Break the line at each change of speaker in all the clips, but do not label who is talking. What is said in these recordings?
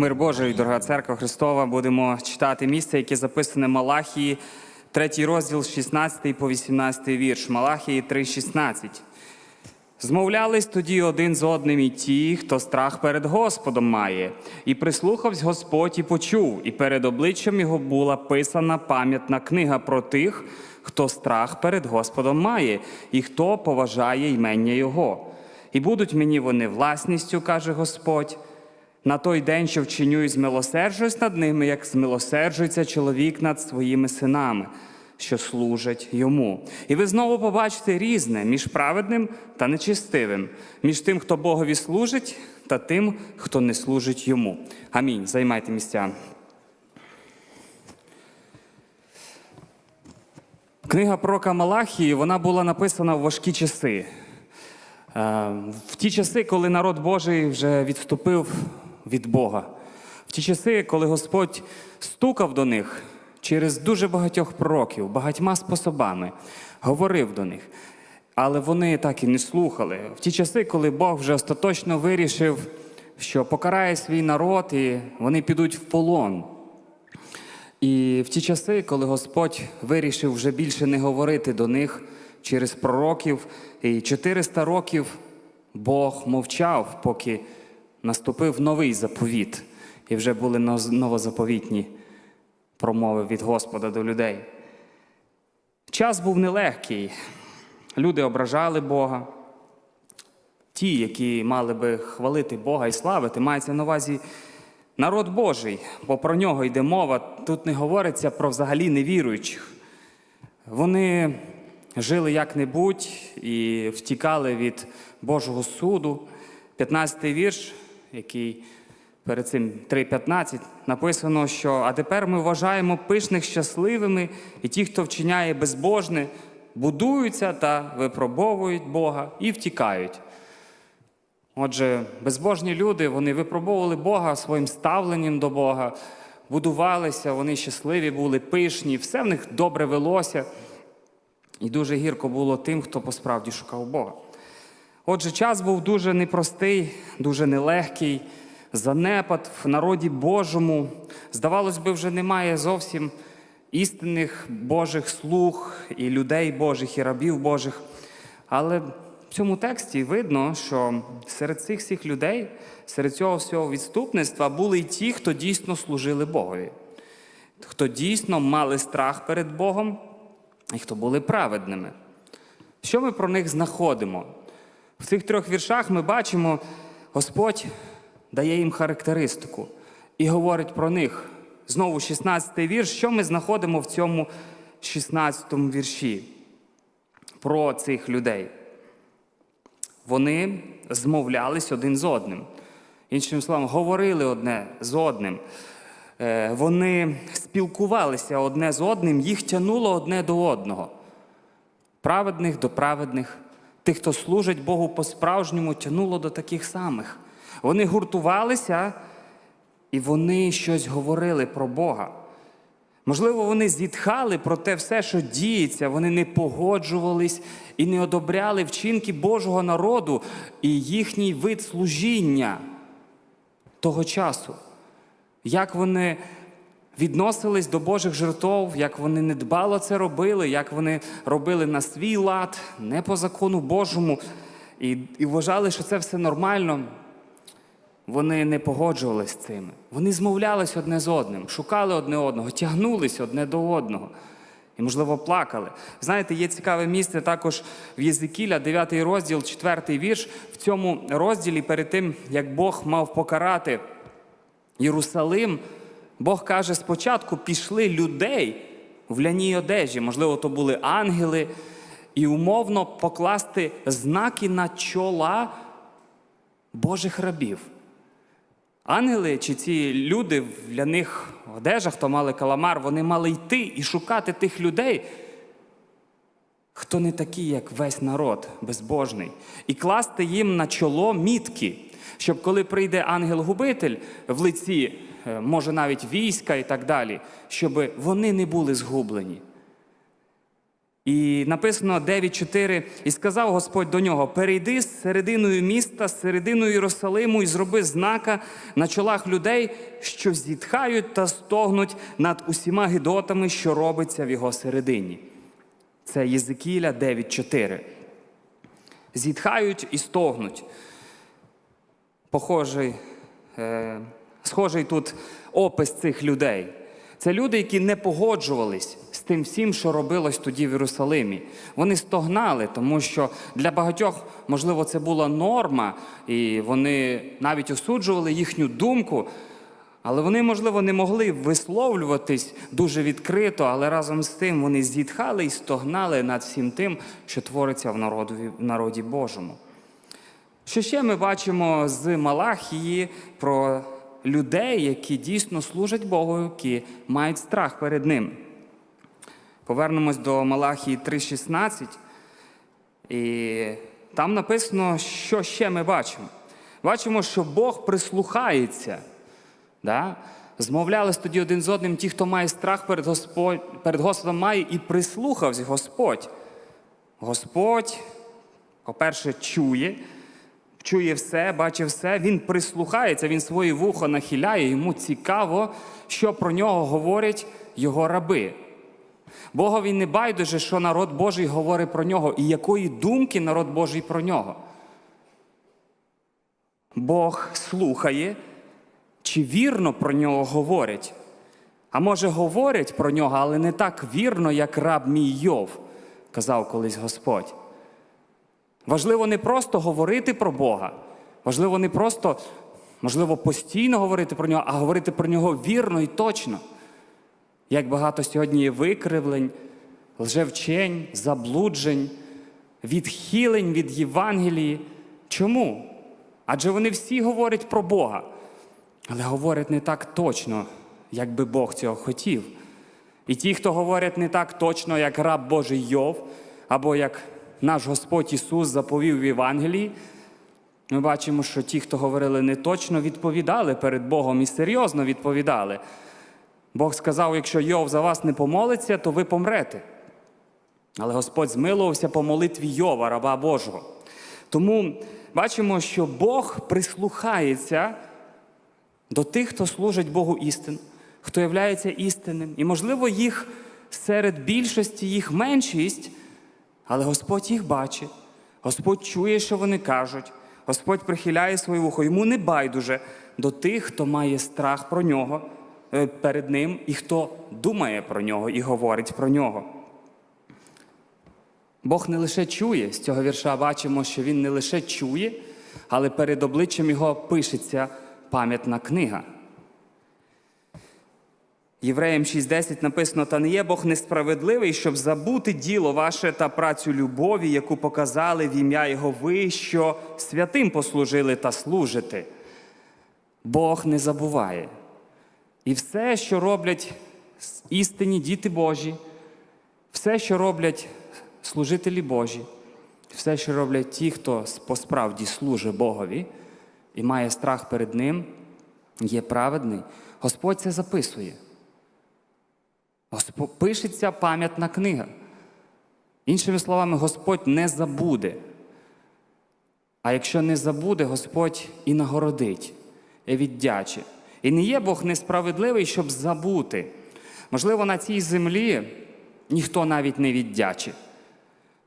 Мир Божий, дорога церква Христова, будемо читати місце, яке записане Малахії, третій розділ, 16 по 18 вірш. Малахії 3,16. Змовлялись тоді один з одним і ті, хто страх перед Господом має, і прислухавсь Господь і почув, і перед обличчям його була писана пам'ятна книга про тих, хто страх перед Господом має, і хто поважає ймення Його. І будуть мені вони власністю, каже Господь. На той день, що вчиню і змилосерджуюсь над ними, як змилосерджується чоловік над своїми синами, що служать йому. І ви знову побачите різне між праведним та нечистивим, між тим, хто Богові служить, та тим, хто не служить йому. Амінь. Займайте місця. Книга пророка Малахії вона була написана в важкі часи. Е, В ті часи, коли народ Божий вже відступив від Бога, в ті часи, коли Господь стукав до них через дуже багатьох пророків, багатьма способами, говорив до них, але вони так і не слухали. В ті часи, коли Бог вже остаточно вирішив, що покарає свій народ, і вони підуть в полон. І в ті часи, коли Господь вирішив вже більше не говорити до них через пророків, і 400 років Бог мовчав, поки наступив новий заповіт, і вже були новозаповітні промови від Господа до людей. Час був нелегкий. Люди ображали Бога. Ті, які мали би хвалити Бога і славити, мається на увазі народ Божий, бо про нього йде мова. Тут не говориться про взагалі невіруючих. Вони жили як-небудь і втікали від Божого суду. 15-й вірш, який перед цим 3.15, написано, що а тепер ми вважаємо пишних щасливими, і ті, хто вчиняє безбожне, будуються та випробовують Бога і втікають. Отже, безбожні люди вони випробовували Бога своїм ставленням до Бога, будувалися, вони щасливі були, пишні, все в них добре велося. І дуже гірко було тим, хто посправді шукав Бога. Отже, час був дуже непростий, дуже нелегкий, занепад в народі Божому. Здавалось би, вже немає зовсім істинних Божих слуг і людей Божих, і рабів Божих. Але в цьому тексті видно, що серед цих всіх людей, серед цього всього відступництва були й ті, хто дійсно служили Богові, хто дійсно мали страх перед Богом і хто були праведними. Що ми про них знаходимо? В цих трьох віршах ми бачимо, Господь дає їм характеристику і говорить про них. Знову 16-й вірш, що ми знаходимо в цьому 16-му вірші про цих людей. Вони змовлялись один з одним. Іншим словом, говорили одне з одним. Е, Вони спілкувалися одне з одним, їх тянуло одне до одного. Праведних до праведних, тих, хто служить Богу по-справжньому, тянуло до таких самих. Вони гуртувалися і вони щось говорили про Бога. Можливо, вони зітхали про те все, що діється, вони не погоджувались і не одобряли вчинки Божого народу і їхній вид служіння того часу. Як вони відносились до Божих жертв, як вони недбало це робили, як вони робили на свій лад, не по закону Божому, і, і вважали, що це все нормально. Вони не погоджувалися з цим. Вони змовлялись одне з одним, шукали одне одного, тягнулись одне до одного. І, можливо, плакали. Знаєте, є цікаве місце також в Єзикіля, 9 розділ, 4 вірш. В цьому розділі, перед тим, як Бог мав покарати Єрусалим, Бог каже, спочатку пішли людей в ляній одежі, можливо, то були ангели, і умовно покласти знаки на чола Божих рабів. Ангели чи ці люди в ляних одежах, хто мали каламар, вони мали йти і шукати тих людей, хто не такі, як весь народ безбожний, і класти їм на чоло мітки, щоб коли прийде ангел-губитель в лиці, може навіть війська і так далі, щоб вони не були згублені. І написано 9.4, і сказав Господь до нього: перейди з серединою міста, з серединою Єрусалиму, і зроби знака на чолах людей, що зітхають та стогнуть над усіма гидотами, що робиться в його середині. Це Єзикіля 9.4. Зітхають і стогнуть. Похожий, е, схожий тут опис цих людей. Це люди, які не погоджувались з тим всім, що робилось тоді в Єрусалимі. Вони стогнали, тому що для багатьох, можливо, це була норма, і вони навіть осуджували їхню думку. Але вони, можливо, не могли висловлюватись дуже відкрито, але разом з тим вони зітхали і стогнали над всім тим, що твориться в народі, в народі Божому. Що ще ми бачимо з Малахії про людей, які дійсно служать Богу, які мають страх перед Ним. Повернемось до Малахії 3:16. І там написано, що ще ми бачимо. Бачимо, що Бог прислухається. Да? Змовлялись тоді один з одним ті, хто має страх перед, Господь, перед Господом має, і прислухався Господь. Господь, по-перше, чує, чує все, бачить все, він прислухається, він своє вухо нахиляє, йому цікаво, що про нього говорять його раби. Богові не байдуже, що народ Божий говорить про нього, і якої думки народ Божий про нього. Бог слухає, чи вірно про нього говорять. А може, говорять про нього, але не так вірно, як раб мій Йов, казав колись Господь. Важливо не просто говорити про Бога, важливо не просто, можливо, постійно говорити про нього, а говорити про нього вірно і точно. Як багато сьогодні є викривлень, лжевчень, заблуджень, відхилень від Євангелії. Чому? Адже вони всі говорять про Бога, але говорять не так точно, як би Бог цього хотів. І ті, хто говорять не так точно, як раб Божий Йов, або як наш Господь Ісус заповів в Євангелії, ми бачимо, що ті, хто говорили не точно, відповідали перед Богом і серйозно відповідали. Бог сказав: якщо Йов за вас не помолиться, то ви помрете. Але Господь змилувався по молитві Йова, раба Божого. Тому бачимо, що Бог прислухається до тих, хто служить Богу істину, хто являється істинним. І, можливо, їх серед більшості, їх меншість, але Господь їх бачить, Господь чує, що вони кажуть, Господь прихиляє своє вухо. Йому не байдуже до тих, хто має страх про нього е, перед ним і хто думає про нього і говорить про нього. Бог не лише чує, з цього вірша бачимо, що Він не лише чує, але перед обличчям його пишеться пам'ятна книга. Євреям 6:10 написано: Та не є Бог несправедливий, щоб забути діло ваше та працю любові, яку показали в ім'я Його ви, що святим послужили та служите. Бог не забуває. І все, що роблять істинні діти Божі, все, що роблять служителі Божі, все, що роблять ті, хто посправді служить Богові і має страх перед Ним, є праведний, Господь це записує. Пишеться пам'ятна книга. Іншими словами, Господь не забуде. А якщо не забуде, Господь і нагородить, і віддячить. І не є Бог несправедливий, щоб забути. Можливо, на цій землі ніхто навіть не віддячить.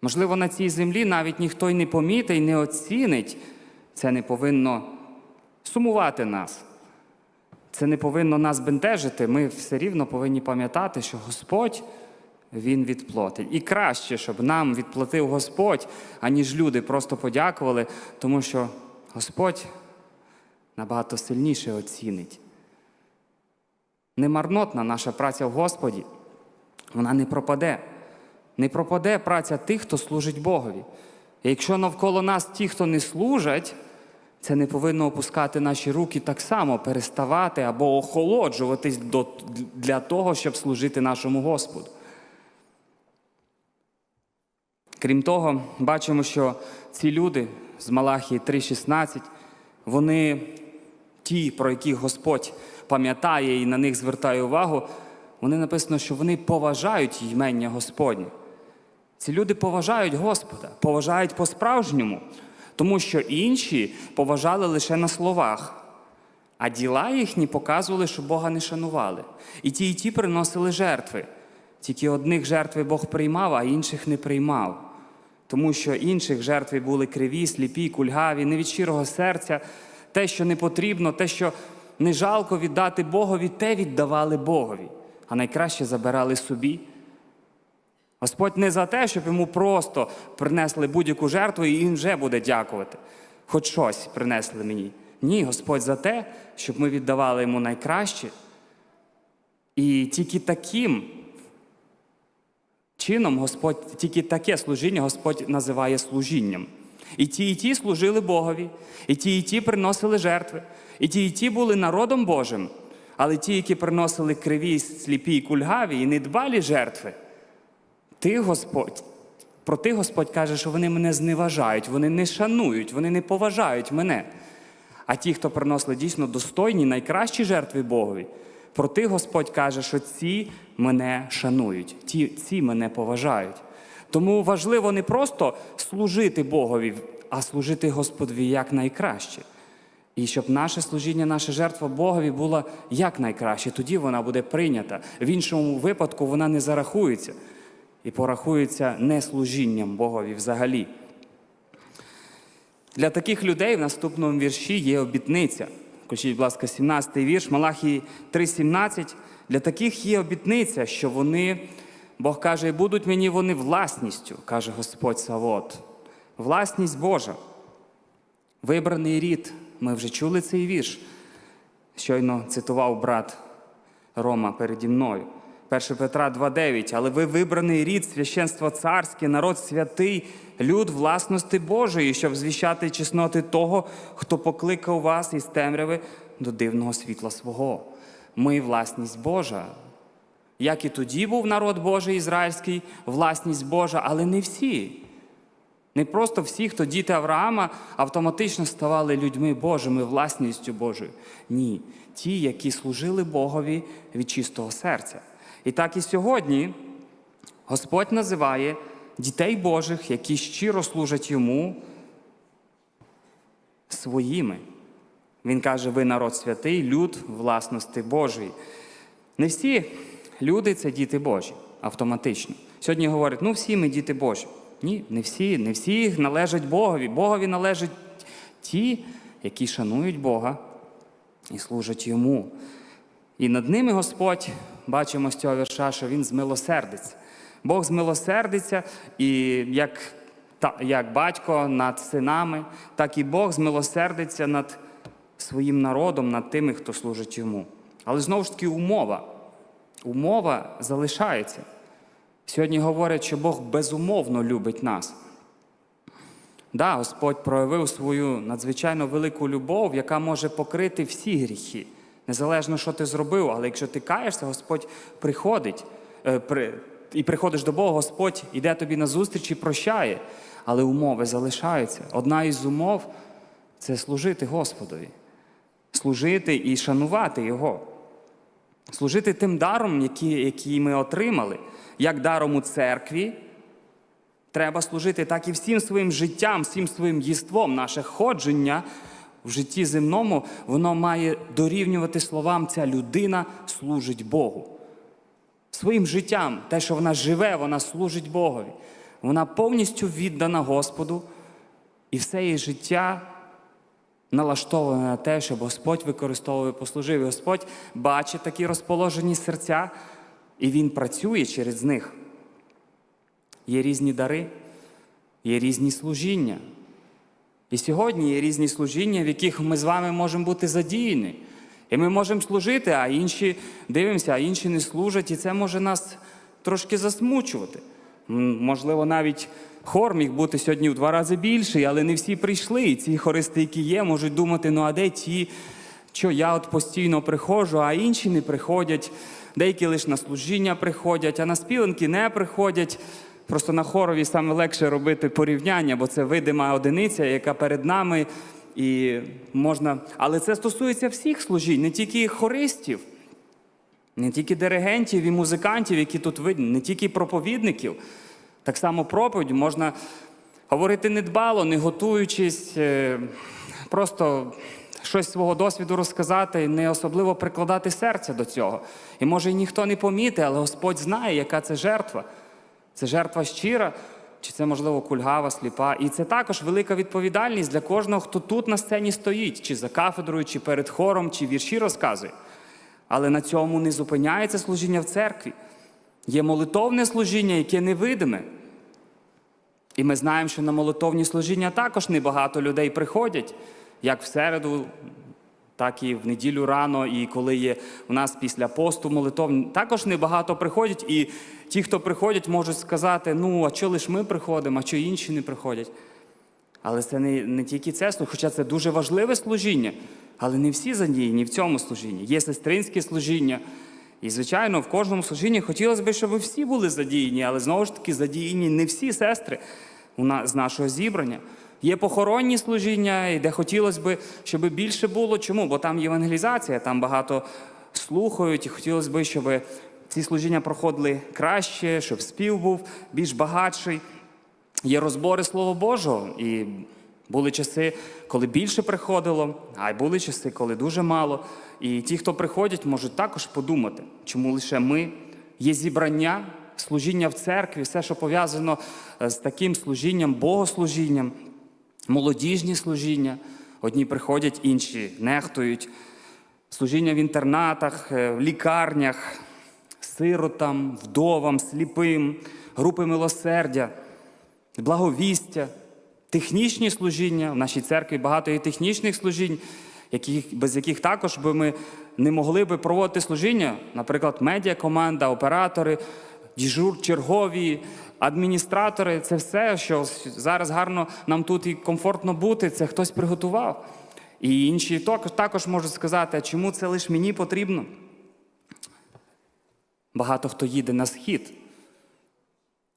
Можливо, на цій землі навіть ніхто й не помітить, не оцінить. Це не повинно сумувати нас. Це не повинно нас бентежити. Ми все рівно повинні пам'ятати, що Господь Він відплатить. І краще, щоб нам відплатив Господь, аніж люди просто подякували, тому що Господь набагато сильніше оцінить. Немарнотна наша праця в Господі, вона не пропаде. Не пропаде праця тих, хто служить Богові. І якщо навколо нас ті, хто не служать, це не повинно опускати наші руки так само, переставати або охолоджуватись до, для того, щоб служити нашому Господу. Крім того, бачимо, що ці люди з Малахії 3,16, вони ті, про яких Господь пам'ятає і на них звертає увагу, вони написано, що вони поважають ймення Господнє. Ці люди поважають Господа, поважають по-справжньому, тому що інші поважали лише на словах, а діла їхні показували, що Бога не шанували. І ті, і ті приносили жертви. Тільки одних жертви Бог приймав, а інших не приймав. Тому що інших жертви були криві, сліпі, кульгаві, не від щирого серця. Те, що не потрібно, те, що не жалко віддати Богові, те віддавали Богові, а найкраще забирали собі. Господь не за те, щоб йому просто принесли будь-яку жертву, і він вже буде дякувати. Хоч щось принесли мені. Ні, Господь за те, щоб ми віддавали йому найкраще. І тільки таким чином Господь, тільки таке служіння Господь називає служінням. І ті, і ті служили Богові, і ті, і ті приносили жертви, і ті, і ті були народом Божим. Але ті, які приносили криві, сліпі і кульгаві, і недбалі жертви, ти, Господь, про ти Господь каже, що вони мене зневажають, вони не шанують, вони не поважають мене. А ті, хто приносили дійсно достойні, найкращі жертви Богові, про ти Господь каже, що ці мене шанують, ті, ці мене поважають. Тому важливо не просто служити Богові, а служити Господові як найкраще. І щоб наше служіння, наша жертва Богові була як найкраще, тоді вона буде прийнята. В іншому випадку вона не зарахується і порахується не служінням Богові взагалі. Для таких людей в наступному вірші є обітниця. Включіть, будь ласка, 17-й вірш, Малахії 3,17. Для таких є обітниця, що вони, Бог каже, будуть мені вони власністю, каже Господь Савот. Власність Божа. Вибраний рід. Ми вже чули цей вірш. Щойно цитував брат Рома переді мною. 1 Петра 2,9. Але ви вибраний рід, священство царське, народ святий, люд власності Божої, щоб звіщати чесноти того, хто покликав вас із темряви до дивного світла свого. Ми власність Божа. Як і тоді був народ Божий ізраїльський, власність Божа, але не всі. Не просто всі, хто діти Авраама, автоматично ставали людьми Божими, власністю Божою. Ні, ті, які служили Богові від чистого серця. І так і сьогодні Господь називає дітей Божих, які щиро служать йому своїми. Він каже: ви народ святий, люд власності Божої. Не всі люди це діти Божі автоматично. Сьогодні говорять, ну всі ми діти Божі. Ні, не всі, не всі належать Богові. Богові належать ті, які шанують Бога і служать йому. І над ними Господь, бачимо з цього вірша, що Він змилосердиться. Бог змилосердиться, і як, та, як батько над синами, так і Бог змилосердиться над своїм народом, над тими, хто служить йому. Але знову ж таки умова. Умова залишається. Сьогодні говорять, що Бог безумовно любить нас. Да, Господь проявив свою надзвичайно велику любов, яка може покрити всі гріхи. Незалежно, що ти зробив, але якщо ти каєшся, Господь приходить е, при, і приходиш до Бога, Господь іде тобі на зустріч і прощає. Але умови залишаються. Одна із умов це служити Господові, служити і шанувати Його, служити тим даром, який, який ми отримали, як даром у церкві. Треба служити так і всім своїм життям, всім своїм єством, наше ходження в житті земному, воно має дорівнювати словам ця людина служить Богу. Своїм життям, те, що вона живе, вона служить Богові. Вона повністю віддана Господу, і все її життя налаштоване на те, щоб Господь використовував і послужив. І Господь бачить такі розположені серця, і Він працює через них. Є різні дари, є різні служіння. І сьогодні є різні служіння, в яких ми з вами можемо бути задіяні. І ми можемо служити, а інші дивимося, а інші не служать, і це може нас трошки засмучувати. Можливо, навіть хор міг бути сьогодні в два рази більший, але не всі прийшли. І ці хористи, які є, можуть думати, ну а де ті, що я от постійно приходжу, а інші не приходять. Деякі лише на служіння приходять, а на співанки не приходять. Просто на хорові саме легше робити порівняння, бо це видима одиниця, яка перед нами. І можна... Але це стосується всіх служінь, не тільки хористів, не тільки диригентів і музикантів, які тут видні, не тільки проповідників. Так само проповідь можна говорити недбало, не готуючись, е, просто щось свого досвіду розказати, не особливо прикладати серце до цього. І може ніхто не помітить, але Господь знає, яка це жертва. Це жертва щира, чи це, можливо, кульгава, сліпа. І це також велика відповідальність для кожного, хто тут на сцені стоїть, чи за кафедрою, чи перед хором, чи вірші розказує. Але на цьому не зупиняється служіння в церкві. Є молитовне служіння, яке невидиме. І ми знаємо, що на молитовні служіння також небагато людей приходять, як в середу, так і в неділю рано, і коли є у нас після посту молитовні, також небагато приходять. І ті, хто приходять, можуть сказати: ну, а чого лише ми приходимо, а чого інші не приходять. Але це не, не тільки це, хоча це дуже важливе служіння, але не всі задіяні в цьому служінні. Є сестринське служіння. І, звичайно, в кожному служінні хотілося б, щоб всі були задіяні, але знову ж таки задіяні не всі сестри з нашого зібрання. Є похоронні служіння, і де хотілося б, щоб більше було. Чому? Бо там євангелізація, там багато слухають, і хотілося б, щоб ці служіння проходили краще, щоб спів був більш багатший. Є розбори Слова Божого, і були часи, коли більше приходило, а й були часи, коли дуже мало. І ті, хто приходять, можуть також подумати, чому лише ми є зібрання, служіння в церкві, все, що пов'язано з таким служінням, богослужінням, молодіжні служіння. Одні приходять, інші нехтують. Служіння в інтернатах, е, в лікарнях, сиротам, вдовам, сліпим, групи милосердя, благовістя, технічні служіння. В нашій церкві багато є технічних служінь, без яких також би ми не могли би проводити служіння. Наприклад, медіакоманда, оператори, діжур, чергові, адміністратори це все, що зараз гарно нам тут і комфортно бути, це хтось приготував. І інші також, можуть сказати, а чому це лише мені потрібно? Багато хто їде на схід.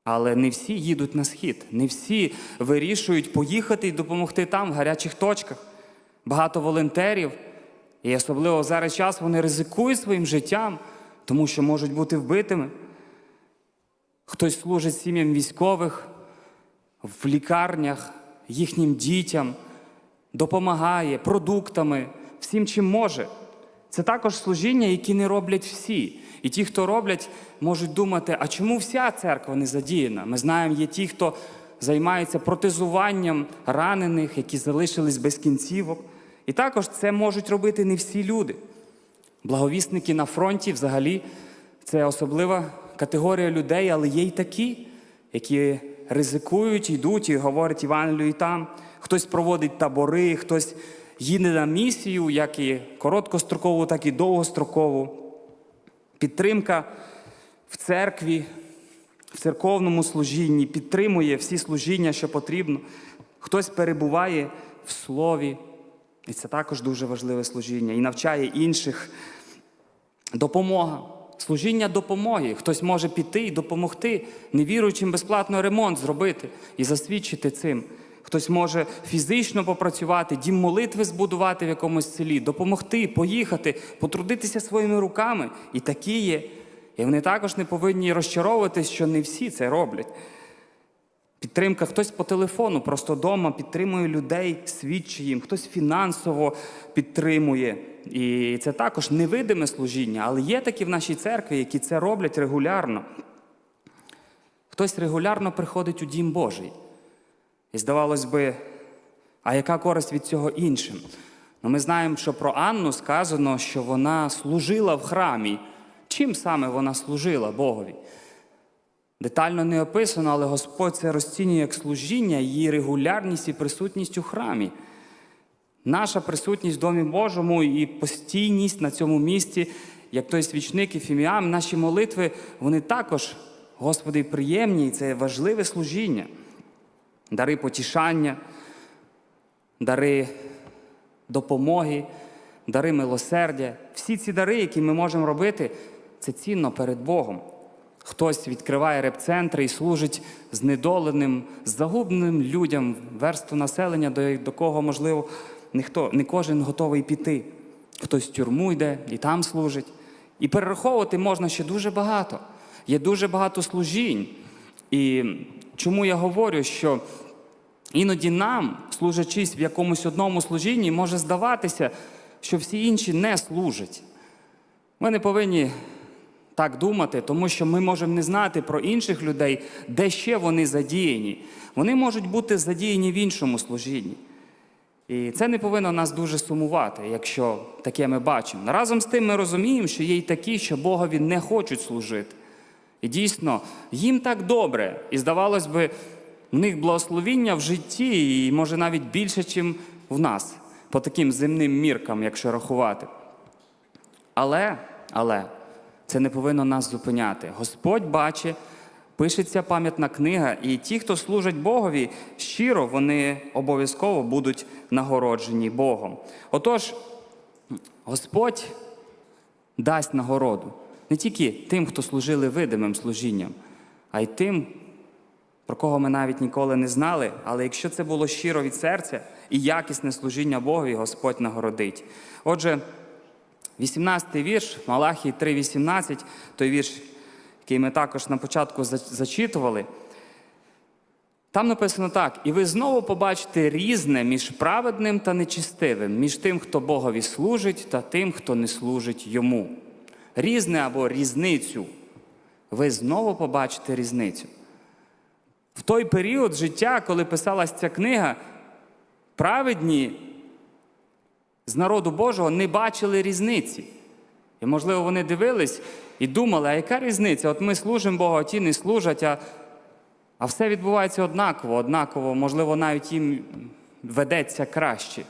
Але не всі їдуть на схід, не всі вирішують поїхати і допомогти там, в гарячих точках. Багато волонтерів, і особливо зараз час вони ризикують своїм життям, тому що можуть бути вбитими. Хтось служить сім'ям військових в лікарнях, їхнім дітям, допомагає продуктами, всім, чим може. Це також служіння, які не роблять всі. І ті, хто роблять, можуть думати, а чому вся церква не задіяна? Ми знаємо, є ті, хто займається протезуванням ранених, які залишились без кінцівок. І також це можуть робити не всі люди. Благовісники на фронті взагалі це особлива категорія людей, але є й такі, які ризикують, йдуть і говорять Івангелію і там. Хтось проводить табори, хтось їде на місію, як і короткострокову, так і довгострокову. Підтримка в церкві, в церковному служінні, підтримує всі служіння, що потрібно. Хтось перебуває в слові, і це також дуже важливе служіння, і навчає інших. Допомога. Служіння допомоги. Хтось може піти і допомогти, невіруючим безплатно ремонт зробити і засвідчити цим. Хтось може фізично попрацювати, дім молитви збудувати в якомусь селі, допомогти, поїхати, потрудитися своїми руками. І такі є. І вони також не повинні розчаровуватись, що не всі це роблять. Підтримка, хтось по телефону, просто вдома підтримує людей, свідчить їм, хтось фінансово підтримує. І це також невидиме служіння, але є такі в нашій церкві, які це роблять регулярно. Хтось регулярно приходить у дім Божий. І здавалось би, а яка користь від цього іншим? Ну, ми знаємо, що про Анну сказано, що вона служила в храмі. Чим саме вона служила Богові? Детально не описано, але Господь це розцінює як служіння, її регулярність і присутність у храмі. Наша присутність в Домі Божому і постійність на цьому місці, як той свічник і фіміам, наші молитви, вони також, Господи, приємні, і це важливе служіння. Дари потішання, дари допомоги, дари милосердя. Всі ці дари, які ми можемо робити, це цінно перед Богом. Хтось відкриває репцентри і служить знедоленим, загубленим людям, верству населення, до, до кого, можливо, ніхто, не кожен готовий піти. Хтось в тюрму йде і там служить. І перераховувати можна ще дуже багато. Є дуже багато служінь. І чому я говорю, що іноді нам, служачись в якомусь одному служінні, може здаватися, що всі інші не служать. Ми не повинні так думати, тому що ми можемо не знати про інших людей, де ще вони задіяні. Вони можуть бути задіяні в іншому служінні. І це не повинно нас дуже сумувати, якщо таке ми бачимо. Разом з тим ми розуміємо, що є й такі, що Богові не хочуть служити. І дійсно, їм так добре, і здавалось би, в них благословіння в житті, і може навіть більше, ніж в нас, по таким земним міркам, якщо рахувати. Але, але це не повинно нас зупиняти. Господь бачить, пишеться пам'ятна книга, і ті, хто служать Богові, щиро вони обов'язково будуть нагороджені Богом. Отож, Господь дасть нагороду не тільки тим, хто служили видимим служінням, а й тим, про кого ми навіть ніколи не знали. Але якщо це було щиро від серця і якісне служіння Богові, Господь нагородить. Отже, 18-й вірш, Малахій 3,18, той вірш, який ми також на початку зачитували. Там написано так: і ви знову побачите різне між праведним та нечистивим, між тим, хто Богові служить, та тим, хто не служить йому. Різне або різницю. Ви знову побачите різницю. В той період життя, коли писалась ця книга, праведні з народу Божого не бачили різниці. І, можливо, вони дивились і думали, а яка різниця? От ми служимо Богу, а ті не служать, а, а все відбувається однаково, однаково, можливо, навіть їм ведеться краще.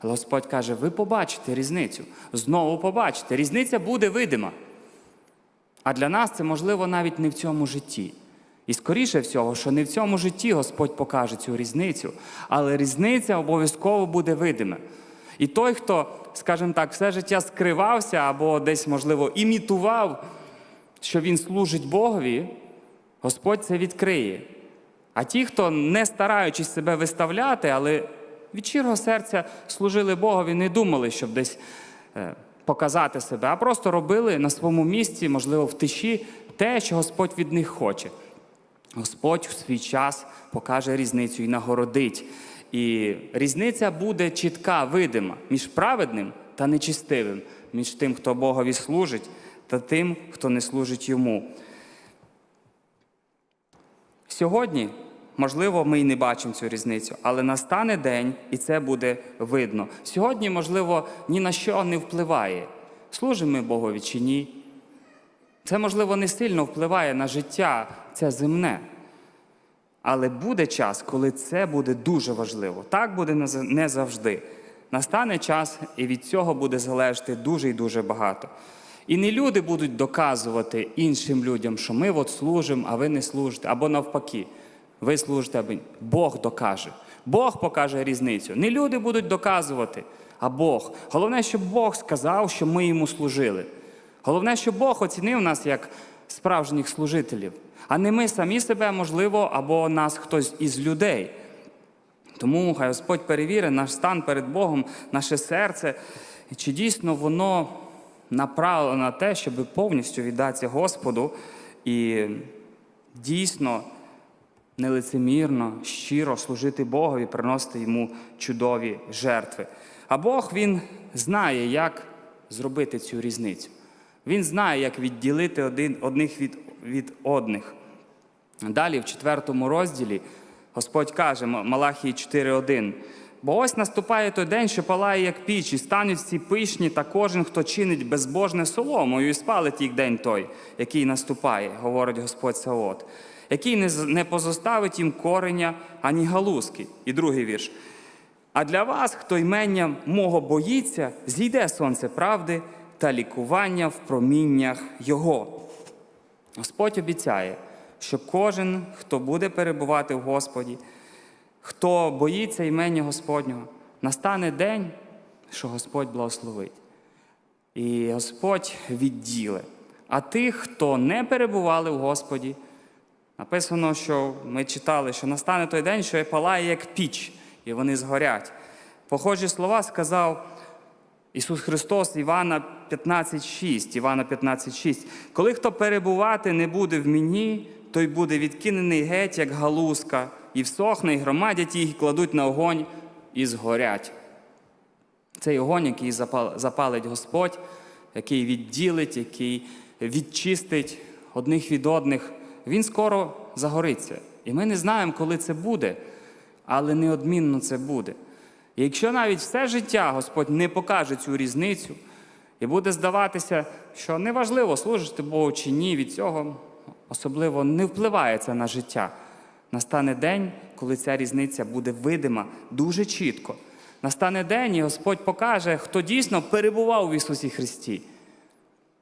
Але Господь каже: ви побачите різницю. Знову побачите. Різниця буде видима. А для нас це можливо навіть не в цьому житті. І скоріше всього, що не в цьому житті Господь покаже цю різницю, але різниця обов'язково буде видима. І той, хто, скажімо так, все життя скривався або десь, можливо, імітував, що він служить Богові, Господь це відкриє. А ті, хто, не стараючись себе виставляти, але від щирого серця служили Богові, не думали, щоб десь е, показати себе, а просто робили на своєму місці, можливо, в тиші те, що Господь від них хоче. Господь в свій час покаже різницю і нагородить. І різниця буде чітка, видима між праведним та нечистивим, між тим, хто Богові служить, та тим, хто не служить йому. Сьогодні, можливо, ми й не бачимо цю різницю, але настане день, і це буде видно. Сьогодні, можливо, ні на що не впливає. Служимо ми Богові чи ні. Це, можливо, не сильно впливає на життя це земне. Але буде час, коли це буде дуже важливо. Так буде не завжди. Настане час, і від цього буде залежати дуже і дуже багато. І не люди будуть доказувати іншим людям, що ми от служимо, а ви не служите, або навпаки, ви служите, аби Бог докаже. Бог покаже різницю. Не люди будуть доказувати, а Бог. Головне, щоб Бог сказав, що ми йому служили. Головне, щоб Бог оцінив нас як справжніх служителів, а не ми самі себе, можливо, або нас хтось із людей. Тому хай Господь перевірить наш стан перед Богом, наше серце, чи дійсно воно направлено на те, щоб повністю віддатися Господу і дійсно нелицемірно, щиро служити Богові, приносити йому чудові жертви. А Бог Він знає, як зробити цю різницю. Він знає, як відділити один, одних від, від одних. Далі, в четвертому розділі, Господь каже, Малахії 4.1. Бо ось наступає той день, що палає, як піч, і стануть всі пишні, та кожен, хто чинить безбожне соломою, і спалить їх день той, який наступає, говорить Господь Саот, який не, позоставить їм кореня ані галузки. І другий вірш. А для вас, хто ймення мого боїться, зійде сонце правди та лікування в проміннях Його. Господь обіцяє, що кожен, хто буде перебувати в Господі, хто боїться імені Господнього, настане день, що Господь благословить. І Господь відділе. А тих, хто не перебували в Господі, написано, що ми читали, що настане той день, що палає як піч, і вони згорять. Похожі слова сказав Ісус Христос Івана 15,6. Івана 15,6. Коли хто перебувати не буде в мені, той буде відкинений геть, як галузка, і всохне, і громадять їх, і кладуть на огонь, і згорять. Цей огонь, який запалить Господь, який відділить, який відчистить одних від одних, він скоро загориться. І ми не знаємо, коли це буде, але неодмінно це буде. І якщо навіть все життя Господь не покаже цю різницю, і буде здаватися, що неважливо, служити Богу чи ні, від цього особливо не впливає це на життя. Настане день, коли ця різниця буде видима дуже чітко. Настане день, і Господь покаже, хто дійсно перебував в Ісусі Христі,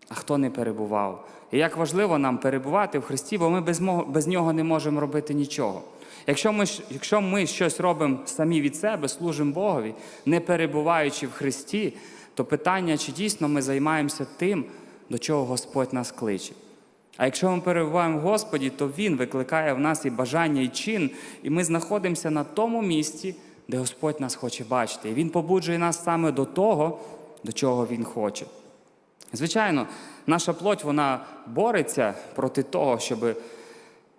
а хто не перебував. І як важливо нам перебувати в Христі, бо ми без, без нього не можемо робити нічого. Якщо ми, якщо ми щось робимо самі від себе, служимо Богові, не перебуваючи в Христі, то питання, чи дійсно ми займаємося тим, до чого Господь нас кличе. А якщо ми перебуваємо в Господі, то Він викликає в нас і бажання, і чин, і ми знаходимося на тому місці, де Господь нас хоче бачити. І Він побуджує нас саме до того, до чого Він хоче. Звичайно, наша плоть вона бореться проти того, щоб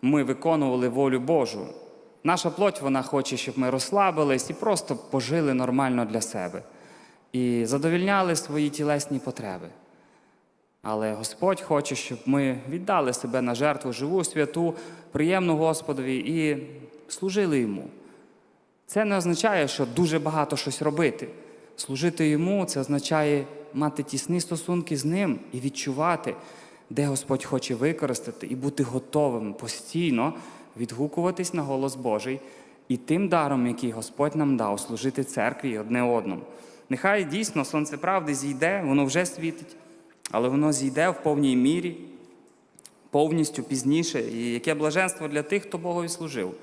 ми виконували волю Божу. Наша плоть вона хоче, щоб ми розслабились і просто пожили нормально для себе і задовільняли свої тілесні потреби. Але Господь хоче, щоб ми віддали себе на жертву живу, святу, приємну Господові і служили йому. Це не означає, що дуже багато щось робити. Служити йому це означає мати тісні стосунки з ним і відчувати, де Господь хоче використати, і бути готовим постійно відгукуватись на голос Божий і тим даром, який Господь нам дав, служити церкві одне одному. Нехай дійсно сонце правди зійде, воно вже світить, але воно зійде в повній мірі, повністю пізніше. І яке блаженство для тих, хто Богові служив.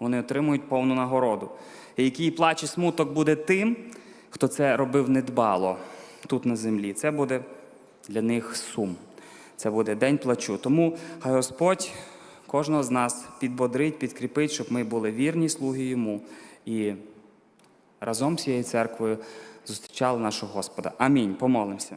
Вони отримують повну нагороду. І який плач і смуток буде тим, хто це робив недбало тут на землі. Це буде для них сум. Це буде день плачу. Тому хай Господь кожного з нас підбодрить, підкріпить, щоб ми були вірні слуги йому і разом з цією церквою зустрічали нашого Господа. Амінь. Помолимося.